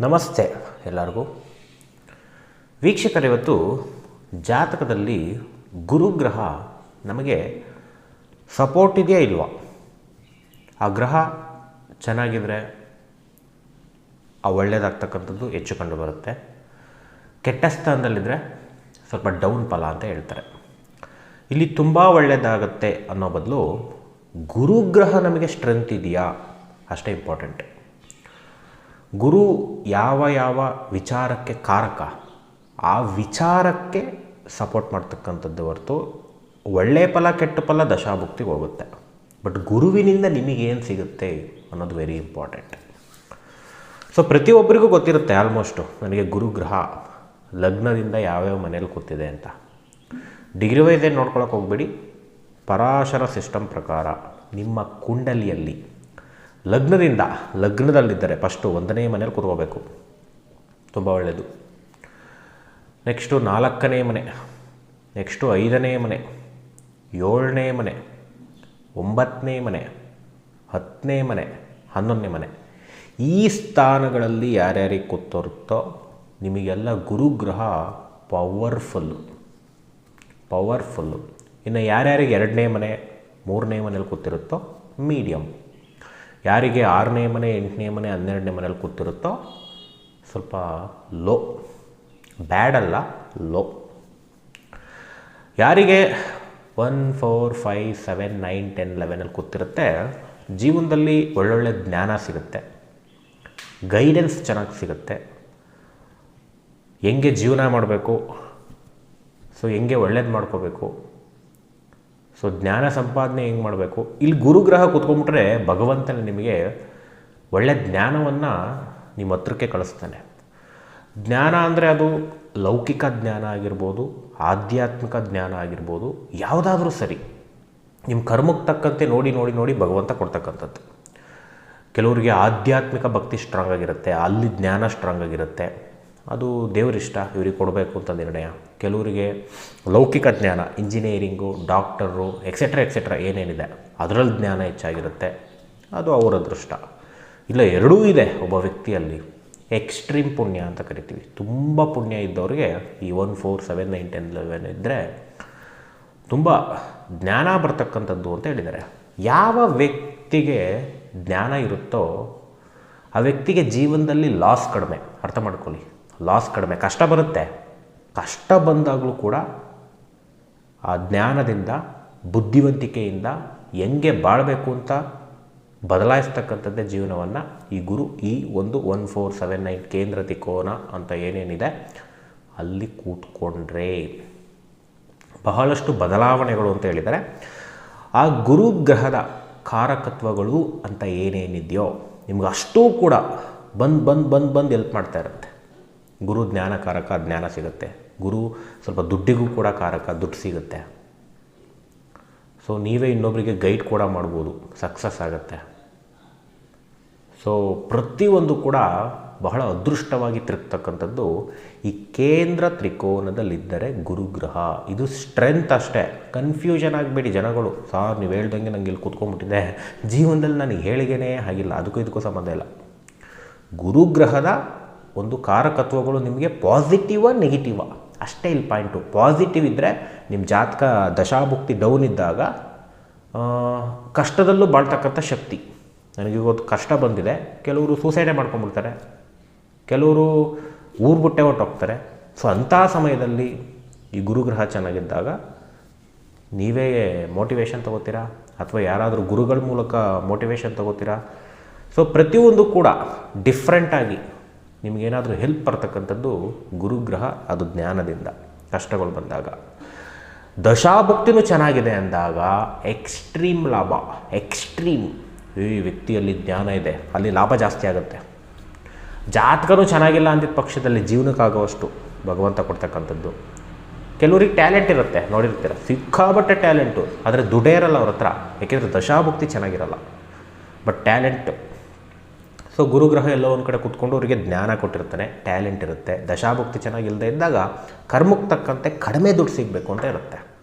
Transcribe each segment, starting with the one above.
ನಮಸ್ತೆ ಎಲ್ಲರಿಗೂ. ವೀಕ್ಷಕರಿವತ್ತು ಜಾತಕದಲ್ಲಿ ಗುರುಗ್ರಹ ನಮಗೆ ಸಪೋರ್ಟ್ ಇದೆಯಾ ಇಲ್ವಾ? ಆ ಗ್ರಹ ಚೆನ್ನಾಗಿದ್ದರೆ ಆ ಒಳ್ಳೆಯದಾಗ್ತಕ್ಕಂಥದ್ದು ಹೆಚ್ಚು ಕಂಡು ಬರುತ್ತೆ. ಕೆಟ್ಟ ಸ್ಥಾನದಲ್ಲಿದ್ದರೆ ಸ್ವಲ್ಪ ಡೌನ್ ಫಲ ಅಂತ ಹೇಳ್ತಾರೆ. ಇಲ್ಲಿ ತುಂಬ ಒಳ್ಳೆಯದಾಗತ್ತೆ ಅನ್ನೋ ಬದಲು ಗುರುಗ್ರಹ ನಮಗೆ ಸ್ಟ್ರೆಂತ್ ಇದೆಯಾ? ಅಷ್ಟೇ ಇಂಪಾರ್ಟೆಂಟ್ ಗುರು ಯಾವ ಯಾವ ವಿಚಾರಕ್ಕೆ ಕಾರಕ, ಆ ವಿಚಾರಕ್ಕೆ ಸಪೋರ್ಟ್ ಮಾಡ್ತಕ್ಕಂಥದ್ದು ಹೊರತು ಒಳ್ಳೆಯ ಫಲ, ಕೆಟ್ಟ ಫಲ ದಶಾಭುಕ್ತಿಗೆ ಹೋಗುತ್ತೆ. ಬಟ್ ಗುರುವಿನಿಂದ ನಿಮಗೇನು ಸಿಗುತ್ತೆ ಅನ್ನೋದು ವೆರಿ ಇಂಪಾರ್ಟೆಂಟ್ ಸೊ ಪ್ರತಿಯೊಬ್ಬರಿಗೂ ಗೊತ್ತಿರುತ್ತೆ ಆಲ್ಮೋಸ್ಟು ನನಗೆ ಗುರುಗ್ರಹ ಲಗ್ನದಿಂದ ಯಾವ್ಯಾವ ಮನೇಲಿ ಕೂತಿದೆ ಅಂತ. ಡಿಗ್ರಿ ವೈಸ್ ಏನು ನೋಡ್ಕೊಳಕ್ಕೆ ಹೋಗ್ಬೇಡಿ. ಪರಾಶರ ಸಿಸ್ಟಮ್ ಪ್ರಕಾರ ನಿಮ್ಮ ಕುಂಡಲಿಯಲ್ಲಿ ಲಗ್ನದಿಂದ, ಲಗ್ನದಲ್ಲಿದ್ದರೆ ಫಸ್ಟು ಒಂದನೇ ಮನೇಲಿ ಕೂತ್ಕೋಬೇಕು. ತುಂಬ ಒಳ್ಳೆಯದು ನೆಕ್ಸ್ಟು ನಾಲ್ಕನೇ ಮನೆ ನೆಕ್ಸ್ಟು ಐದನೇ ಮನೆ, ಏಳನೇ ಮನೆ, ಒಂಬತ್ತನೇ ಮನೆ, ಹತ್ತನೇ ಮನೆ, ಹನ್ನೊಂದನೇ ಮನೆ. ಈ ಸ್ಥಾನಗಳಲ್ಲಿ ಯಾರ್ಯಾರಿಗೆ ಕೂತೋರುತ್ತೋ ನಿಮಗೆಲ್ಲ ಗುರುಗ್ರಹ ಪವರ್ಫುಲ್ಲು ಪವರ್ಫುಲ್ಲು ಇನ್ನು ಯಾರ್ಯಾರಿಗೆ ಎರಡನೇ ಮನೆ, ಮೂರನೇ ಮನೇಲಿ ಕೂತಿರುತ್ತೋ ಮೀಡಿಯಮ್ ಯಾರಿಗೆ ಆರನೇ ಮನೆ, ಎಂಟನೇ ಮನೆ, ಹನ್ನೆರಡನೇ ಮನೇಲಿ ಕೂತಿರುತ್ತೋ ಸ್ವಲ್ಪ ಲೋ ಬ್ಯಾಡ್ ಅಲ್ಲ ಲೋ ಯಾರಿಗೆ one four five seven nine ten ಲೆವೆನಲ್ಲಿ ಕೂತಿರುತ್ತೆ, ಜೀವನದಲ್ಲಿ ಒಳ್ಳೊಳ್ಳೆ ಜ್ಞಾನ ಸಿಗುತ್ತೆ ಗೈಡೆನ್ಸ್ ಚೆನ್ನಾಗಿ ಸಿಗುತ್ತೆ. ಹೆಂಗೆ ಜೀವನ ಮಾಡಬೇಕು? ಸೊ ಹೆಂಗೆ ಒಳ್ಳೇದು ಮಾಡ್ಕೋಬೇಕು? ಸೊ ಜ್ಞಾನ ಸಂಪಾದನೆ ಹೆಂಗೆ ಮಾಡಬೇಕು? ಇಲ್ಲಿ ಗುರುಗ್ರಹ ಕೂತ್ಕೊಂಡ್ಬಿಟ್ರೆ ಭಗವಂತನ ನಿಮಗೆ ಒಳ್ಳೆ ಜ್ಞಾನವನ್ನು ನಿಮ್ಮ ಹತ್ರಕ್ಕೆ ಕಳಿಸ್ತಾನೆ. ಜ್ಞಾನ ಅಂದರೆ ಅದು ಲೌಕಿಕ ಜ್ಞಾನ ಆಗಿರ್ಬೋದು, ಆಧ್ಯಾತ್ಮಿಕ ಜ್ಞಾನ ಆಗಿರ್ಬೋದು, ಯಾವುದಾದ್ರೂ ಸರಿ. ನಿಮ್ಮ ಕರ್ಮಕ್ಕೆ ತಕ್ಕಂತೆ ನೋಡಿ ನೋಡಿ ನೋಡಿ ಭಗವಂತ ಕೊಡ್ತಕ್ಕಂಥದ್ದು. ಕೆಲವರಿಗೆ ಆಧ್ಯಾತ್ಮಿಕ ಭಕ್ತಿ ಸ್ಟ್ರಾಂಗ್ ಆಗಿರುತ್ತೆ, ಅಲ್ಲಿ ಜ್ಞಾನ ಸ್ಟ್ರಾಂಗ್ ಆಗಿರುತ್ತೆ. ಅದು ದೇವರಿಷ್ಟ ಇವ್ರಿಗೆ ಕೊಡಬೇಕು ಅಂತ ನಿರ್ಣಯ. ಕೆಲವರಿಗೆ ಲೌಕಿಕ ಜ್ಞಾನ, ಇಂಜಿನಿಯರಿಂಗು, ಡಾಕ್ಟರು ಎಕ್ಸೆಟ್ರಾ ಎಕ್ಸೆಟ್ರಾ ಏನೇನಿದೆ ಅದರಲ್ಲಿ ಜ್ಞಾನ ಹೆಚ್ಚಾಗಿರುತ್ತೆ. ಅದು ಅವರ ಅದೃಷ್ಟ ಇಲ್ಲ, ಎರಡೂ ಇದೆ ಒಬ್ಬ ವ್ಯಕ್ತಿಯಲ್ಲಿ. ಎಕ್ಸ್ಟ್ರೀಮ್ ಪುಣ್ಯ ಅಂತ ಕರಿತೀವಿ. ತುಂಬ ಪುಣ್ಯ ಇದ್ದವ್ರಿಗೆ ಈ one four seven nine ten eleven ಇದ್ದರೆ ತುಂಬ ಜ್ಞಾನ ಬರ್ತಕ್ಕಂಥದ್ದು ಅಂತ ಹೇಳಿದ್ದಾರೆ. ಯಾವ ವ್ಯಕ್ತಿಗೆ ಜ್ಞಾನ ಇರುತ್ತೋ, ಆ ವ್ಯಕ್ತಿಗೆ ಜೀವನದಲ್ಲಿ ಲಾಸ್ ಕಡಿಮೆ. ಅರ್ಥ ಮಾಡ್ಕೊಳ್ಳಿ. ಲಾಸ್ ಕಡಿಮೆ. ಕಷ್ಟ ಬರುತ್ತೆ. ಕಷ್ಟ ಬಂದಾಗಲೂ ಕೂಡ ಆ ಜ್ಞಾನದಿಂದ, ಬುದ್ಧಿವಂತಿಕೆಯಿಂದ ಹೆಂಗೆ ಬಾಳಬೇಕು ಅಂತ ಬದಲಾಯಿಸ್ತಕ್ಕಂಥದ್ದೇ ಜೀವನವನ್ನು ಈ ಗುರು ಈ ಒಂದು ಒನ್ ಫೋರ್ ಸೆವೆನ್ ನೈನ್ ಕೇಂದ್ರ ತಿಕೋನ ಅಂತ ಏನೇನಿದೆ ಅಲ್ಲಿ ಕೂತ್ಕೊಂಡ್ರೆ. ಬಹಳಷ್ಟು ಬದಲಾವಣೆಗಳು ಅಂತ ಹೇಳಿದರೆ, ಆ ಗುರುಗ್ರಹದ ಕಾರಕತ್ವಗಳು ಅಂತ ಏನೇನಿದೆಯೋ ನಿಮ್ಗೆ ಅಷ್ಟೂ ಕೂಡ ಬಂದು ಬಂದು ಬಂದು ಬಂದು ಎಲ್ಪ್ ಮಾಡ್ತಾ ಇರುತ್ತೆ. ಗುರು ಜ್ಞಾನಕಾರಕ ಜ್ಞಾನ ಸಿಗುತ್ತೆ. ಗುರು ಸ್ವಲ್ಪ ದುಡ್ಡಿಗೂ ಕೂಡ ಕಾರಕ, ದುಡ್ಡು ಸಿಗುತ್ತೆ. ಸೊ ನೀವೇ ಇನ್ನೊಬ್ಬರಿಗೆ ಗೈಡ್ ಕೂಡ ಮಾಡ್ಬೋದು, ಸಕ್ಸಸ್ ಆಗುತ್ತೆ. ಸೊ ಪ್ರತಿಯೊಂದು ಕೂಡ ಬಹಳ ಅದೃಷ್ಟವಾಗಿ ತಿರುಗ್ತಕ್ಕಂಥದ್ದು ಈ ಕೇಂದ್ರ ತ್ರಿಕೋನದಲ್ಲಿದ್ದರೆ ಗುರುಗ್ರಹ. ಇದು ಸ್ಟ್ರೆಂತ್ ಅಷ್ಟೇ. ಕನ್ಫ್ಯೂಷನ್ ಆಗಬೇಡಿ ಜನಗಳು. ಸಾರ್, ನೀವು ಹೇಳ್ದಂಗೆ ನಂಗೆ ಇಲ್ಲಿ ಕೂತ್ಕೊಂಡ್ಬಿಟ್ಟಿದೆ. ಜೀವನದಲ್ಲಿ ನನಗೆ ಹೇಳಿಗೆನೇ ಆಗಿಲ್ಲ. ಅದಕ್ಕೂ ಇದಕ್ಕೂ ಸಂಬಂಧ ಇಲ್ಲ. ಗುರುಗ್ರಹದ ಒಂದು ಕಾರಕತ್ವಗಳು ನಿಮಗೆ ಪಾಸಿಟಿವ ನೆಗೆಟಿವ ಅಷ್ಟೇ ಇಲ್ಲಿ ಪಾಯಿಂಟು ಪಾಸಿಟಿವ್ ಇದ್ದರೆ ನಿಮ್ಮ ಜಾತಕ ದಶಾಭುಕ್ತಿ ಡೌನ್ ಇದ್ದಾಗ ಕಷ್ಟದಲ್ಲೂ ಬಾಳ್ತಕ್ಕಂಥ ಶಕ್ತಿ. ನನಗೆ ಇವತ್ತು ಕಷ್ಟ ಬಂದಿದೆ. ಕೆಲವರು ಸೂಸೈಡೇ ಮಾಡ್ಕೊಂಡ್ಬಿಡ್ತಾರೆ. ಕೆಲವರು ಊರು ಬಿಟ್ಟೆ ಹೊಟ್ಟೋಗ್ತಾರೆ ಸೊ ಅಂಥ ಸಮಯದಲ್ಲಿ ಈ ಗುರುಗ್ರಹ ಚೆನ್ನಾಗಿದ್ದಾಗ ನೀವೇ ಮೋಟಿವೇಶನ್ ತೊಗೋತೀರಾ? ಅಥವಾ ಯಾರಾದರೂ ಗುರುಗಳ ಮೂಲಕ ಮೋಟಿವೇಶನ್ ತೊಗೋತೀರಾ? ಸೊ ಪ್ರತಿಯೊಂದು ಕೂಡ ಡಿಫ್ರೆಂಟಾಗಿ ನಿಮಗೇನಾದರೂ ಹೆಲ್ಪ್ ಬರ್ತಕ್ಕಂಥದ್ದು ಗುರುಗ್ರಹ, ಅದು ಜ್ಞಾನದಿಂದ. ಕಷ್ಟಗಳು ಬಂದಾಗ. ದಶಾಭಕ್ತಿನೂ ಚೆನ್ನಾಗಿದೆ ಅಂದಾಗ ಎಕ್ಸ್ಟ್ರೀಮ್ ಲಾಭ ಎಕ್ಸ್ಟ್ರೀಮ್ ಈ ವ್ಯಕ್ತಿಯಲ್ಲಿ ಜ್ಞಾನ ಇದೆ, ಅಲ್ಲಿ ಲಾಭ ಜಾಸ್ತಿ ಆಗುತ್ತೆ. ಜಾತಕನೂ ಚೆನ್ನಾಗಿಲ್ಲ ಅಂದಿದ್ದ ಪಕ್ಷದಲ್ಲಿ ಜೀವನಕ್ಕಾಗುವಷ್ಟು ಭಗವಂತ ಕೊಡ್ತಕ್ಕಂಥದ್ದು. ಕೆಲವರಿಗೆ ಟ್ಯಾಲೆಂಟ್ ಇರುತ್ತೆ, ನೋಡಿರ್ತೀರ. ಸಿಕ್ಕಾಬಟ್ಟೆ ಟ್ಯಾಲೆಂಟು ಆದರೆ ದುಡೇ ಇರಲ್ಲ ಅವ್ರ ಹತ್ರ. ಯಾಕೆಂದರೆ ದಶಾಭಕ್ತಿ ಚೆನ್ನಾಗಿರಲ್ಲ. ಬಟ್ ಟ್ಯಾಲೆಂಟ್ ಸೊ ಗುರುಗ್ರಹ ಎಲ್ಲೋ ಒಂದು ಕಡೆ ಕೂತ್ಕೊಂಡು ಅವರಿಗೆ ಜ್ಞಾನ ಕೊಟ್ಟಿರ್ತಾನೆ ಟ್ಯಾಲೆಂಟ್ ಇರುತ್ತೆ. ದಶಾಭುಕ್ತಿ ಚೆನ್ನಾಗಿಲ್ಲದೆ ಇದ್ದಾಗ ಕರ್ಮಕ್ಕೆ ತಕ್ಕಂತೆ ಕಡಿಮೆ ದುಡ್ಡು ಸಿಗಬೇಕು ಅಂತ ಇರುತ್ತೆ.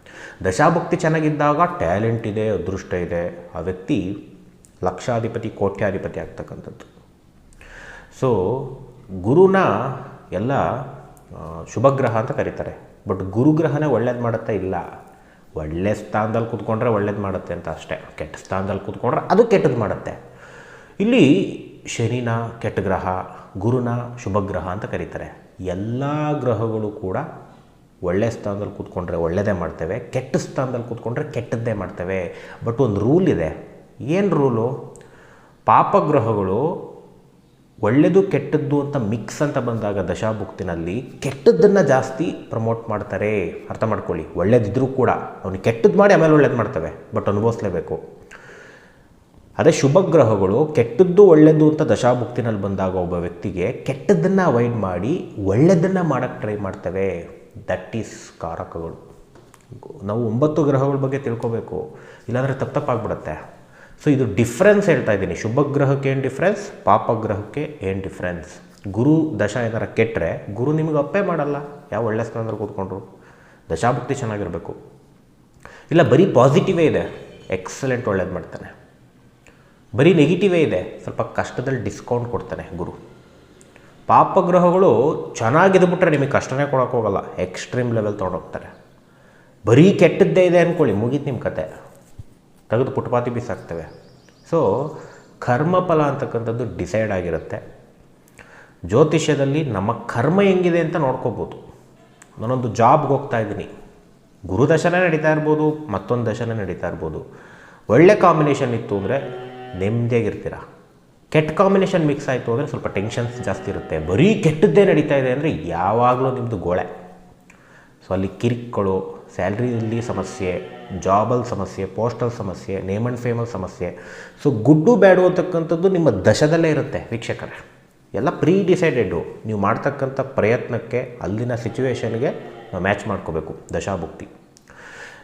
ದಶಾಭುಕ್ತಿ ಚೆನ್ನಾಗಿದ್ದಾಗ ಟ್ಯಾಲೆಂಟ್ ಇದೆ, ಅದೃಷ್ಟ ಇದೆ. ಆ ವ್ಯಕ್ತಿ ಲಕ್ಷಾಧಿಪತಿ, ಕೋಟ್ಯಾಧಿಪತಿ ಆಗ್ತಕ್ಕಂಥದ್ದು. ಸೊ ಗುರುನ ಎಲ್ಲ ಶುಭಗ್ರಹ ಅಂತ ಕರೀತಾರೆ. ಬಟ್ ಗುರುಗ್ರಹನೇ ಒಳ್ಳೇದು ಮಾಡುತ್ತಾ ಇಲ್ಲ. ಒಳ್ಳೆ ಸ್ಥಾನದಲ್ಲಿ ಕೂತ್ಕೊಂಡ್ರೆ ಒಳ್ಳೇದು ಮಾಡುತ್ತೆ ಅಂತ ಅಷ್ಟೇ. ಕೆಟ್ಟ ಸ್ಥಾನದಲ್ಲಿ ಕೂತ್ಕೊಂಡ್ರೆ ಅದು ಕೆಟ್ಟದ್ದು ಮಾಡುತ್ತೆ. ಇಲ್ಲಿ ಶನಿನ ಕೆಟ್ಟ ಗ್ರಹ ಗುರುನ ಶುಭಗ್ರಹ ಅಂತ ಕರೀತಾರೆ. ಎಲ್ಲ ಗ್ರಹಗಳು ಕೂಡ ಒಳ್ಳೆ ಸ್ಥಾನದಲ್ಲಿ ಕೂತ್ಕೊಂಡ್ರೆ ಒಳ್ಳೆಯದೇ ಮಾಡ್ತೇವೆ, ಕೆಟ್ಟ ಸ್ಥಾನದಲ್ಲಿ ಕೂತ್ಕೊಂಡ್ರೆ ಕೆಟ್ಟದ್ದೇ ಮಾಡ್ತೇವೆ. ಬಟ್ ಒಂದು ರೂಲ್ ಇದೆ. ಏನು ರೂಲು? ಪಾಪಗ್ರಹಗಳು ಒಳ್ಳೆಯದು ಕೆಟ್ಟದ್ದು ಅಂತ ಮಿಕ್ಸ್ ಅಂತ ಬಂದಾಗ ದಶಾಭುಕ್ತಿನಲ್ಲಿ ಕೆಟ್ಟದ್ದನ್ನು ಜಾಸ್ತಿ ಪ್ರಮೋಟ್ ಮಾಡ್ತಾರೆ. ಅರ್ಥ ಮಾಡ್ಕೊಳ್ಳಿ. ಒಳ್ಳೇದಿದ್ರೂ ಕೂಡ, ಅವನು ಕೆಟ್ಟದ್ದು ಮಾಡಿ ಆಮೇಲೆ ಒಳ್ಳೇದು ಮಾಡ್ತವೆ, ಬಟ್ ಅನುಭವಿಸ್ಲೇಬೇಕು. ಅದೇ ಶುಭ ಗ್ರಹಗಳು ಕೆಟ್ಟದ್ದು ಒಳ್ಳೆಯದು ಅಂತ ದಶಾಭುಕ್ತಿನಲ್ಲಿ ಬಂದಾಗ ಒಬ್ಬ ವ್ಯಕ್ತಿಗೆ ಕೆಟ್ಟದ್ದನ್ನು ಅವಾಯ್ಡ್ ಮಾಡಿ ಒಳ್ಳೆಯದನ್ನು ಮಾಡೋಕ್ಕೆ ಟ್ರೈ ಮಾಡ್ತವೆ. ದಟ್ ಈಸ್ ಕಾರಕಗಳು. ನಾವು ಒಂಬತ್ತು ಗ್ರಹಗಳ ಬಗ್ಗೆ ತಿಳ್ಕೊಬೇಕು. ಇಲ್ಲಾಂದರೆ ತಪ್ಪು ತಪ್ಪಾಗ್ಬಿಡುತ್ತೆ ಸೊ ಇದು ಡಿಫ್ರೆನ್ಸ್ ಹೇಳ್ತಾ ಇದ್ದೀನಿ. ಶುಭ ಗ್ರಹಕ್ಕೆ ಏನು ಡಿಫ್ರೆನ್ಸ್ ಪಾಪಗ್ರಹಕ್ಕೆ ಏನು ಡಿಫ್ರೆನ್ಸ್ ಗುರು ದಶ ಏನಾರ ಕೆಟ್ಟರೆ ಗುರು ನಿಮಗೆ ಅಪ್ಪೇ ಮಾಡಲ್ಲ. ಯಾವ ಒಳ್ಳೆ ಸ್ಥಾನದಲ್ಲಿ ಕೂತ್ಕೊಂಡ್ರು? ದಶಾಭುಕ್ತಿ ಚೆನ್ನಾಗಿರಬೇಕು. ಇಲ್ಲ, ಬರೀ ಪಾಸಿಟಿವೇ ಇದೆ. ಎಕ್ಸಲೆಂಟ್ ಒಳ್ಳೇದು ಮಾಡ್ತಾನೆ. ಬರೀ ನೆಗೆಟಿವೇ ಇದೆ. ಸ್ವಲ್ಪ ಕಷ್ಟದಲ್ಲಿ ಡಿಸ್ಕೌಂಟ್ ಕೊಡ್ತಾನೆ ಗುರು. ಪಾಪಗ್ರಹಗಳು ಚೆನ್ನಾಗಿದ್ಬಿಟ್ರೆ ನಿಮಗೆ ಕಷ್ಟನೇ ಕೊಡೋಕೆ ಹೋಗಲ್ಲ. ಎಕ್ಸ್ಟ್ರೀಮ್ ಲೆವೆಲ್ ತೊಗೊಂಡೋಗ್ತಾರೆ. ಬರೀ ಕೆಟ್ಟದ್ದೇ ಇದೆ ಅಂದ್ಕೊಳ್ಳಿ ಮುಗೀತು ನಿಮ್ಮ ಕತೆ. ತೆಗೆದು ಪುಟ್ಪಾತಿ ಬೀಸಾಗ್ತವೆ ಸೊ ಕರ್ಮಫಲ ಅಂತಕ್ಕಂಥದ್ದು ಡಿಸೈಡ್ ಆಗಿರುತ್ತೆ. ಜ್ಯೋತಿಷ್ಯದಲ್ಲಿ ನಮ್ಮ ಕರ್ಮ ಹೆಂಗಿದೆ ಅಂತ ನೋಡ್ಕೋಬೋದು. ನಾನೊಂದು ಜಾಬ್ಗೆ ಹೋಗ್ತಾ ಇದ್ದೀನಿ. ಗುರು ದಶನೇ ನಡೀತಾ ಇರ್ಬೋದು, ಮತ್ತೊಂದು ದಶನೇ ನಡೀತಾ ಇರ್ಬೋದು. ಒಳ್ಳೆ ಕಾಂಬಿನೇಷನ್ ಇತ್ತು ಅಂದರೆ ನೆಮ್ಮದಿಯಾಗಿರ್ತೀರ? ಕೆಟ್ಟ ಕಾಂಬಿನೇಷನ್ ಮಿಕ್ಸ್ ಆಯಿತು ಅಂದರೆ ಸ್ವಲ್ಪ ಟೆನ್ಷನ್ಸ್ ಜಾಸ್ತಿ ಇರುತ್ತೆ. ಬರೀ ಕೆಟ್ಟದ್ದೇ ನಡೀತಾ ಇದೆ ಅಂದರೆ ಯಾವಾಗಲೂ ನಿಮ್ಮದು ಗೋಳೆ. ಸೊ ಅಲ್ಲಿ ಕಿರಿಕ್ಗಳು ಸ್ಯಾಲ್ರಿಯಲ್ಲಿ ಸಮಸ್ಯೆ ಜಾಬಲ್ಲಿ ಸಮಸ್ಯೆ ಪೋಸ್ಟಲ್ ಸಮಸ್ಯೆ ನೇಮ್ ಆ್ಯಂಡ್ ಫೇಮಲ್ ಸಮಸ್ಯೆ. ಸೊ ಗುಡ್ಡು ಬ್ಯಾಡು ಅಂತಕ್ಕಂಥದ್ದು ನಿಮ್ಮ ದಶದಲ್ಲೇ ಇರುತ್ತೆ ವೀಕ್ಷಕರೇ. ಎಲ್ಲ ಪ್ರೀ ಡಿಸೈಡೆಡು ನೀವು ಮಾಡ್ತಕ್ಕಂಥ ಪ್ರಯತ್ನಕ್ಕೆ, ಅಲ್ಲಿನ ಸಿಚುವೇಷನ್ಗೆ ನಾವು ಮ್ಯಾಚ್ ಮಾಡ್ಕೋಬೇಕು. ದಶಾಭುಕ್ತಿ.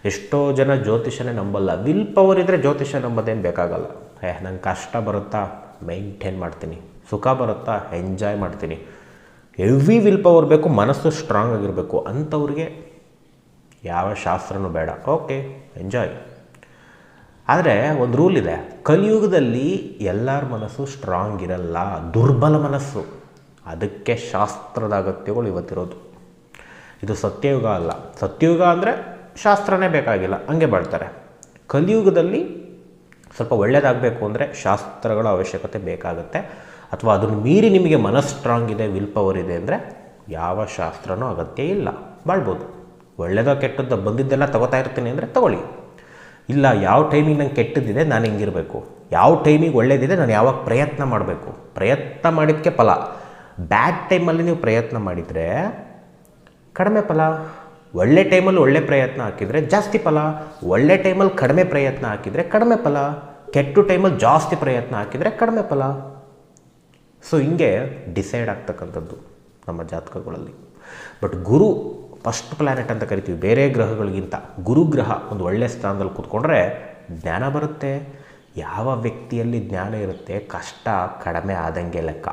ಎಷ್ಟೋ ಜನ ಜ್ಯೋತಿಷನೇ ನಂಬಲ್ಲ. ವಿಲ್ ಪವರ್ ಇದ್ದರೆ ಜ್ಯೋತಿಷ ನಂಬೋದೇನು ಬೇಕಾಗಲ್ಲ. ಏ, ನಂಗೆ ಕಷ್ಟ ಬರುತ್ತಾ? ಮೈಂಟೈನ್ ಮಾಡ್ತೀನಿ. ಸುಖ ಬರುತ್ತಾ? ಎಂಜಾಯ್ ಮಾಡ್ತೀನಿ. ಹೆವಿ ವಿಲ್ ಪವರ್ ಬೇಕು, ಮನಸ್ಸು ಸ್ಟ್ರಾಂಗ್ ಆಗಿರಬೇಕು. ಅಂಥವ್ರಿಗೆ ಯಾವ ಶಾಸ್ತ್ರನೂ ಬೇಡ. ಓಕೆ ಎಂಜಾಯ್ ಆದರೆ ಒಂದು ರೂಲ್ ಇದೆ. ಕಲಿಯುಗದಲ್ಲಿ ಎಲ್ಲರ ಮನಸ್ಸು ಸ್ಟ್ರಾಂಗ್ ಇರಲ್ಲ. ದುರ್ಬಲ ಮನಸ್ಸು. ಅದಕ್ಕೆ ಶಾಸ್ತ್ರದ ಅಗತ್ಯಗಳು ಇವತ್ತಿರೋದು. ಇದು ಸತ್ಯಯುಗ ಅಲ್ಲ. ಸತ್ಯಯುಗ ಅಂದರೆ ಶಾಸ್ತ್ರನೇ ಬೇಕಾಗಿಲ್ಲ. ಹಂಗೆ ಬಾಳ್ತಾರೆ ಕಲಿಯುಗದಲ್ಲಿ ಸ್ವಲ್ಪ ಒಳ್ಳೆಯದಾಗಬೇಕು ಅಂದರೆ ಶಾಸ್ತ್ರಗಳ ಅವಶ್ಯಕತೆ ಬೇಕಾಗುತ್ತೆ. ಅಥವಾ ಅದನ್ನು ಮೀರಿ ನಿಮಗೆ ಮನಸ್ಸು ಸ್ಟ್ರಾಂಗ್ ಇದೆ ವಿಲ್ ಪವರ್ ಇದೆ ಅಂದರೆ ಯಾವ ಶಾಸ್ತ್ರನೂ ಅಗತ್ಯ ಇಲ್ಲ. ಬಾಳ್ಬೋದು ಒಳ್ಳೆಯದೋ ಕೆಟ್ಟದ್ದು ಬಂದಿದ್ದೆಲ್ಲ ತಗೋತಾ ಇರ್ತೀನಿ ಅಂದರೆ ತಗೊಳ್ಳಿ. ಇಲ್ಲ, ಯಾವ ಟೈಮಿಗೆ ನಂಗೆ ಕೆಟ್ಟದ್ದಿದೆ, ನಾನು ಹಿಂಗಿರಬೇಕು. ಯಾವ ಟೈಮಿಗೆ ಒಳ್ಳೇದಿದೆ, ನಾನು ಯಾವಾಗ ಪ್ರಯತ್ನ ಮಾಡಬೇಕು. ಪ್ರಯತ್ನ ಮಾಡಿದ್ದಕ್ಕೆ ಫಲ. ಬ್ಯಾಡ್ ಟೈಮಲ್ಲಿ ನೀವು ಪ್ರಯತ್ನ ಮಾಡಿದರೆ ಕಡಿಮೆ ಫಲ. ಒಳ್ಳೆ ಟೈಮಲ್ಲಿ ಒಳ್ಳೆ ಪ್ರಯತ್ನ ಹಾಕಿದರೆ ಜಾಸ್ತಿ ಫಲ. ಒಳ್ಳೆ ಟೈಮಲ್ಲಿ ಕಡಿಮೆ ಪ್ರಯತ್ನ ಹಾಕಿದರೆ ಕಡಿಮೆ ಫಲ. ಕೆಟ್ಟು ಟೈಮಲ್ಲಿ ಜಾಸ್ತಿ ಪ್ರಯತ್ನ ಹಾಕಿದರೆ ಕಡಿಮೆ ಫಲ. ಸೊ ಹಿಂಗೆ ಡಿಸೈಡ್ ಆಗ್ತಕ್ಕಂಥದ್ದು ನಮ್ಮ ಜಾತಕಗಳಲ್ಲಿ. ಬಟ್ ಗುರು ಫಸ್ಟ್ ಪ್ಲ್ಯಾನೆಟ್ ಅಂತ ಕರಿತೀವಿ, ಬೇರೆ ಗ್ರಹಗಳಿಗಿಂತ. ಗುರುಗ್ರಹ ಒಂದು ಒಳ್ಳೆ ಸ್ಥಾನದಲ್ಲಿ ಕೂತ್ಕೊಂಡ್ರೆ ಜ್ಞಾನ ಬರುತ್ತೆ. ಯಾವ ವ್ಯಕ್ತಿಯಲ್ಲಿ ಜ್ಞಾನ ಇರುತ್ತೆ, ಕಷ್ಟ ಕಡಿಮೆ ಆದಂಗೆ ಲೆಕ್ಕ.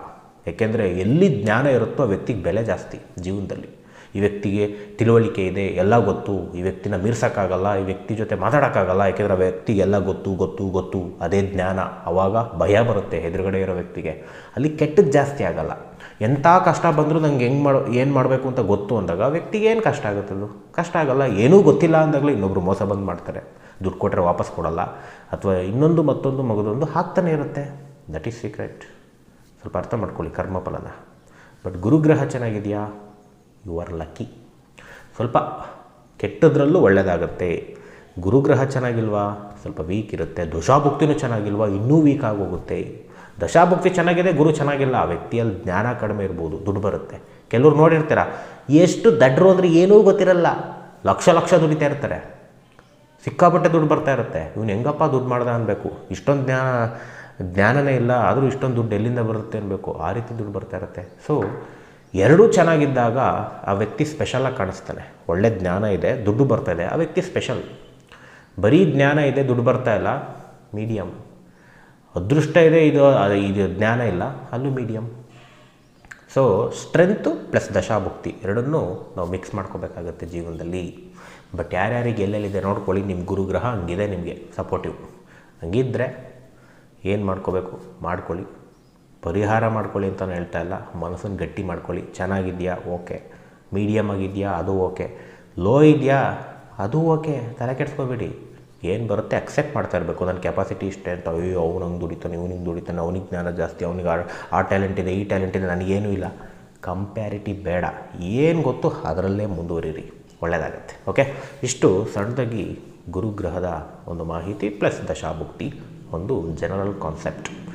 ಏಕೆಂದರೆ ಎಲ್ಲಿ ಜ್ಞಾನ ಇರುತ್ತೋ ಆ ವ್ಯಕ್ತಿಗೆ ಬೆಲೆ ಜಾಸ್ತಿ ಜೀವನದಲ್ಲಿ. ಈ ವ್ಯಕ್ತಿಗೆ ತಿಳುವಳಿಕೆ ಇದೆ, ಎಲ್ಲ ಗೊತ್ತು. ಈ ವ್ಯಕ್ತಿನ ಮೀರ್ಸೋಕ್ಕಾಗಲ್ಲ, ಈ ವ್ಯಕ್ತಿ ಜೊತೆ ಮಾತಾಡೋಕ್ಕಾಗಲ್ಲ, ಯಾಕೆಂದರೆ ಆ ವ್ಯಕ್ತಿಗೆ ಎಲ್ಲ ಗೊತ್ತು ಗೊತ್ತು ಗೊತ್ತು. ಅದೇ ಜ್ಞಾನ. ಆವಾಗ ಭಯ ಬರುತ್ತೆ ಎದುರುಗಡೆ ಇರೋ ವ್ಯಕ್ತಿಗೆ. ಅಲ್ಲಿ ಕೆಟ್ಟದ್ದು ಜಾಸ್ತಿ ಆಗಲ್ಲ. ಎಂಥ ಕಷ್ಟ ಬಂದರೂ ನಂಗೆ ಹೆಂಗೆ ಮಾಡೋ, ಏನು ಮಾಡಬೇಕು ಅಂತ ಗೊತ್ತು ಅಂದಾಗ ವ್ಯಕ್ತಿಗೆ ಏನು ಕಷ್ಟ ಆಗುತ್ತದು ಕಷ್ಟ ಆಗಲ್ಲ, ಏನೂ ಗೊತ್ತಿಲ್ಲ ಅಂದಾಗಲೇ ಇನ್ನೊಬ್ರು ಮೋಸ ಬಂದು ಮಾಡ್ತಾರೆ ದುಡ್ಡು ಕೊಟ್ಟರೆ ವಾಪಸ್ ಕೊಡಲ್ಲ. ಅಥವಾ ಇನ್ನೊಂದು ಮತ್ತೊಂದು ಮಗದೊಂದು ಹಾಕ್ತಾನೆ ಇರುತ್ತೆ. ದಟ್ ಈಸ್ ಸೀಕ್ರೆಟ್ ಸ್ವಲ್ಪ ಅರ್ಥ ಮಾಡ್ಕೊಳ್ಳಿ ಕರ್ಮಫಲನ. ಬಟ್ ಗುರುಗ್ರಹ ಚೆನ್ನಾಗಿದೆಯಾ? ಯು ಆರ್ ಲಕ್ಕಿ ಸ್ವಲ್ಪ ಕೆಟ್ಟದ್ರಲ್ಲೂ ಒಳ್ಳೆಯದಾಗತ್ತೆ ಗುರುಗ್ರಹ ಚೆನ್ನಾಗಿಲ್ವಾ? ಸ್ವಲ್ಪ ವೀಕ್ ಇರುತ್ತೆ. ದಶಾಭುಕ್ತಿನೂ ಚೆನ್ನಾಗಿಲ್ವಾ? ಇನ್ನೂ ವೀಕ್ ಆಗೋಗುತ್ತೆ. ದಶಾಭುಕ್ತಿ ಚೆನ್ನಾಗಿದೆ, ಗುರು ಚೆನ್ನಾಗಿಲ್ಲ. ಆ ವ್ಯಕ್ತಿಯಲ್ಲಿ ಜ್ಞಾನ ಕಡಿಮೆ ಇರ್ಬೋದು, ದುಡ್ಡು ಬರುತ್ತೆ. ಕೆಲವ್ರು ನೋಡಿರ್ತೀರ, ಎಷ್ಟು ದಡ್ರು ಅಂದರೆ ಏನೂ ಗೊತ್ತಿರಲ್ಲ. ಲಕ್ಷ ಲಕ್ಷ ದುಡಿತಾ ಇರ್ತಾರೆ. ಸಿಕ್ಕಾಪಟ್ಟೆ ದುಡ್ಡು ಬರ್ತಾ ಇರುತ್ತೆ. ಇವನು ಹೆಂಗಪ್ಪ ದುಡ್ಡು ಮಾಡ್ದ ಅನ್ಬೇಕು? ಇಷ್ಟೊಂದು ಜ್ಞಾನ ಜ್ಞಾನನೇ ಇಲ್ಲ. ಆದರೂ ಇಷ್ಟೊಂದು ದುಡ್ಡು ಎಲ್ಲಿಂದ ಬರುತ್ತೆ ಅನ್ಬೇಕು? ಆ ರೀತಿ ದುಡ್ಡು ಬರ್ತಾ ಇರುತ್ತೆ. ಸೊ ಎರಡೂ ಚೆನ್ನಾಗಿದ್ದಾಗ ಆ ವ್ಯಕ್ತಿ ಸ್ಪೆಷಲಾಗಿ ಕಾಣಿಸ್ತಾನೆ. ಒಳ್ಳೆ ಜ್ಞಾನ ಇದೆ, ದುಡ್ಡು ಬರ್ತಾ ಇದೆ, ಆ ವ್ಯಕ್ತಿ ಸ್ಪೆಷಲ್ ಬರೀ ಜ್ಞಾನ ಇದೆ, ದುಡ್ಡು ಬರ್ತಾ ಇಲ್ಲ ಮೀಡಿಯಮ್ ಅದೃಷ್ಟ ಇದೆ, ಇದು ಇದು ಜ್ಞಾನ ಇಲ್ಲ, ಅಲ್ಲೂ ಮೀಡಿಯಮ್ ಸೊ ಸ್ಟ್ರೆಂತು ಪ್ಲಸ್ ದಶಾಭುಕ್ತಿ ಎರಡನ್ನೂ ನಾವು ಮಿಕ್ಸ್ ಮಾಡ್ಕೋಬೇಕಾಗತ್ತೆ ಜೀವನದಲ್ಲಿ. ಬಟ್ ಯಾರ್ಯಾರಿಗೆ ಎಲ್ಲೆಲ್ಲಿದೆ ನೋಡ್ಕೊಳ್ಳಿ ನಿಮ್ಮ ಗುರುಗ್ರಹ ಹಂಗಿದೆ ನಿಮಗೆ ಸಪೋರ್ಟಿವ್ ಹಂಗಿದ್ರೆ ಏನು ಮಾಡ್ಕೋಬೇಕು? ಮಾಡ್ಕೊಳ್ಳಿ. ಪರಿಹಾರ ಮಾಡ್ಕೊಳ್ಳಿ ಅಂತ ಹೇಳ್ತಾ ಇಲ್ಲ. ಮನಸ್ಸನ್ನು ಗಟ್ಟಿ ಮಾಡ್ಕೊಳ್ಳಿ. ಚೆನ್ನಾಗಿದೆಯಾ? ಓಕೆ. ಮೀಡಿಯಮ್ ಆಗಿದೆಯಾ? ಅದು ಓಕೆ. ಲೋ ಇದೆಯಾ? ಅದು ಓಕೆ. ತಲೆ ಕೆಡಿಸ್ಕೋಬೇಡಿ. ಏನು ಬರುತ್ತೆ? ಅಕ್ಸೆಪ್ಟ್ ಮಾಡ್ತಾ ಇರಬೇಕು. ನನ್ನ ಕೆಪಾಸಿಟಿ ಇಷ್ಟೇ ಅಂತ. ಅಯ್ಯೋ ಅವ್ನು ಹಂಗೆ ದುಡಿತಾನೆ ಇವ್ನಿಗೆ ದುಡಿತಾನೆ, ಅವ್ನಿಗೆ ಜ್ಞಾನ ಜಾಸ್ತಿ, ಅವ್ನಿಗೆ ಆ ಆ ಟ್ಯಾಲೆಂಟ್ ಇದೆ, ಈ ಟ್ಯಾಲೆಂಟ್ ಇದೆ, ನನಗೇನೂ ಇಲ್ಲ. ಕಂಪ್ಯಾರಿಟಿ ಬೇಡ. ಏನು ಗೊತ್ತು? ಅದರಲ್ಲೇ ಮುಂದುವರಿರಿ. ಒಳ್ಳೆಯದಾಗತ್ತೆ ಓಕೆ? ಇಷ್ಟು ಸಣ್ಣದಾಗಿ ಗುರುಗ್ರಹದ ಒಂದು ಮಾಹಿತಿ ಪ್ಲಸ್ ದಶಾಭುಕ್ತಿ, ಒಂದು ಜನರಲ್ ಕಾನ್ಸೆಪ್ಟ್